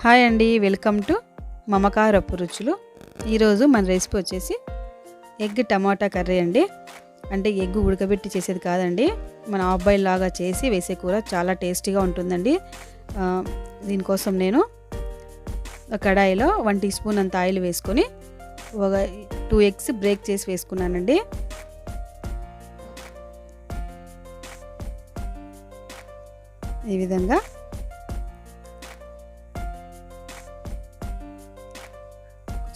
Hi అండి welcome to మమకారపు రుచులు. ఈరోజు మన రెసిపీ వచ్చేసి ఎగ్ టమాటా కర్రీ అండి. అంటే ఎగ్ ఉడకబెట్టి చేసేది కాదండి. మన అబ్బాయి లాగా చేసి వేసే కూర చాలా టేస్టీగా ఉంటుందండి. దీనికోసం నేను కడాయిలో వన్ టీ స్పూన్ అంత ఆయిల్ వేసుకొని ఒక టూ ఎగ్స్ బ్రేక్ చేసి వేసుకున్నానండి. ఈ విధంగా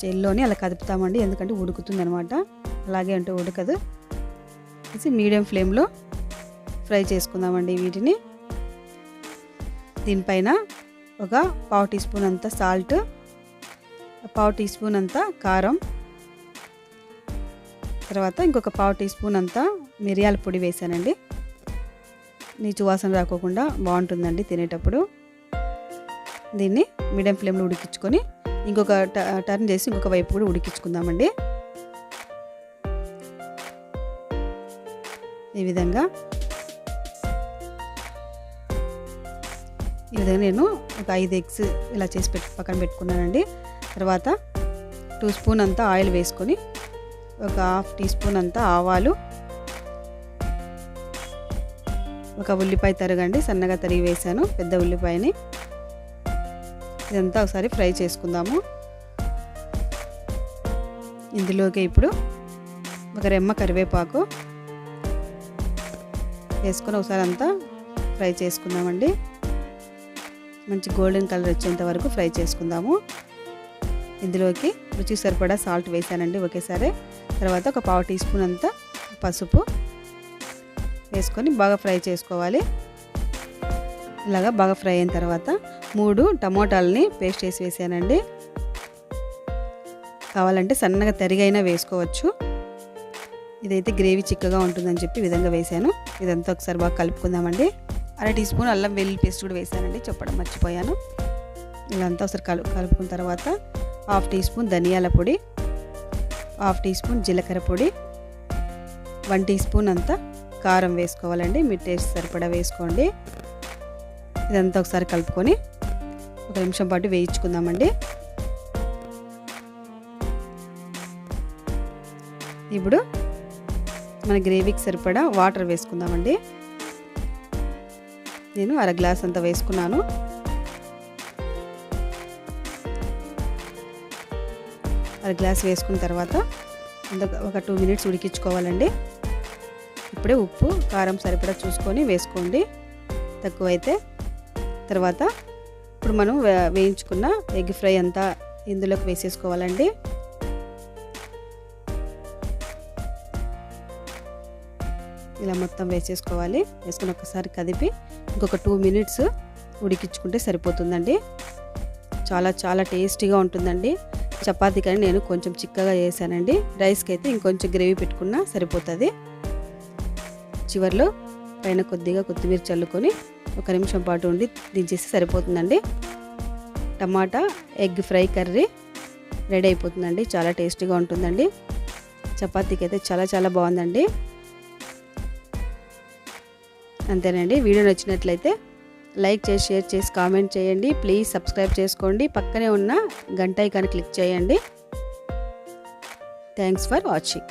చెల్లోని అలా కదుపుతామండి. ఎందుకంటే ఉడుకుతుంది అనమాట అలాగే అంటే ఉడకదు. వేసి మీడియం ఫ్లేమ్లో ఫ్రై చేసుకుందామండి వీటిని. దీనిపైన ఒక పావు టీ స్పూన్ అంత సాల్ట్ పావు టీ స్పూన్ అంత కారం తర్వాత ఇంకొక పావు టీ స్పూన్ అంత మిరియాల పొడి వేసానండి. నీచు వాసన రాకోకుండా బాగుంటుందండి తినేటప్పుడు. దీన్ని మీడియం ఫ్లేమ్లో ఉడికించుకొని ఇంకొక ట- టర్న్ చేసి ఇంకొక వైపు కూడా ఉడికించుకుందామండి. ఈ విధంగా. ఈ విధంగా నేను ఒక ఐదు ఎగ్స్ ఇలా చేసి పెట్టి పక్కన పెట్టుకున్నానండి. తర్వాత టూ స్పూన్ అంతా ఆయిల్ వేసుకొని ఒక హాఫ్ టీ స్పూన్ అంతా ఆవాలు. ఒక ఉల్లిపాయ తరగండి సన్నగా తరిగి వేసాను పెద్ద ఉల్లిపాయని. ఇదంతా ఒకసారి ఫ్రై చేసుకుందాము. ఇందులోకి ఇప్పుడు ఒక రెమ్మ కరివేపాకు వేసుకొని ఒకసారి అంతా ఫ్రై చేసుకుందామండి. మంచి గోల్డెన్ కలర్ వచ్చేంత వరకు ఫ్రై చేసుకుందాము. ఇందులోకి రుచి సరిపడా సాల్ట్ వేసానండి ఒకేసారి. తర్వాత ఒక పావు టీ స్పూన్ అంతా పసుపు వేసుకొని బాగా ఫ్రై చేసుకోవాలి. ఇలాగా బాగా ఫ్రై అయిన తర్వాత మూడు టమోటాలని పేస్ట్ చేసి వేసానండి. కావాలంటే సన్నగా తరిగైనా వేసుకోవచ్చు. ఇదైతే గ్రేవీ చిక్కగా ఉంటుందని చెప్పి విధంగా వేసాను. ఇదంతా ఒకసారి బాగా కలుపుకుందామండి. అర టీ స్పూన్ అల్లం వెల్లుల్లి పేస్ట్ కూడా వేసానండి. చెప్పడం మర్చిపోయాను. ఇదంతా ఒకసారి కలు కలుపుకున్న తర్వాత హాఫ్ టీ స్పూన్ ధనియాల పొడి హాఫ్ టీ స్పూన్ జీలకర్ర పొడి వన్ టీ స్పూన్ అంతా కారం వేసుకోవాలండి. మీ టేస్ట్ సరిపడా వేసుకోండి. ఇదంతా ఒకసారి కలుపుకొని ఒక నిమిషం పాటు వేయించుకుందామండి. ఇప్పుడు మన గ్రేవీకి సరిపడా వాటర్ వేసుకుందామండి. నేను అర గ్లాస్ అంత వేసుకున్నాను. అర గ్లాస్ వేసుకున్న తర్వాత ఒక టూ మినిట్స్ ఉడికించుకోవాలండి. ఇప్పుడే ఉప్పు కారం సరిపడా చూసుకొని వేసుకోండి. తక్కువైతే తర్వాత ఇప్పుడు మనం వే- వేయించుకున్న ఎగ్ ఫ్రై అంతా ఇందులోకి వేసేసుకోవాలండి. ఇలా మొత్తం వేసేసుకోవాలి. వేసుకుని ఒకసారి కదిపి ఇంకొక టూ మినిట్స్ ఉడికించుకుంటే సరిపోతుందండి. చాలా చాలా టేస్టీగా ఉంటుందండి. చపాతీ కానీ నేను కొంచెం చిక్కగా చేశానండి. రైస్కి అయితే ఇంకొంచెం గ్రేవీ పెట్టుకున్నా సరిపోతుంది. చివర్లో పైన కొద్దిగా కొత్తిమీర చల్లుకొని ఒక నిమిషం పాటు ఉండి దించేసి సరిపోతుందండి. Tomato egg fry curry ready అయిపోతుందండి. చాలా టేస్టీగా ఉంటుందండి. చపాతీకి అయితే చాలా చాలా బాగుందండి. అంతేనండి. వీడియో నచ్చినట్లయితే లైక్ చేసి షేర్ చేసి కామెంట్ చేయండి. ప్లీజ్ సబ్స్క్రైబ్ చేసుకోండి. పక్కనే ఉన్న గంట ఐకాన్ క్లిక్ చేయండి. Thanks for watching.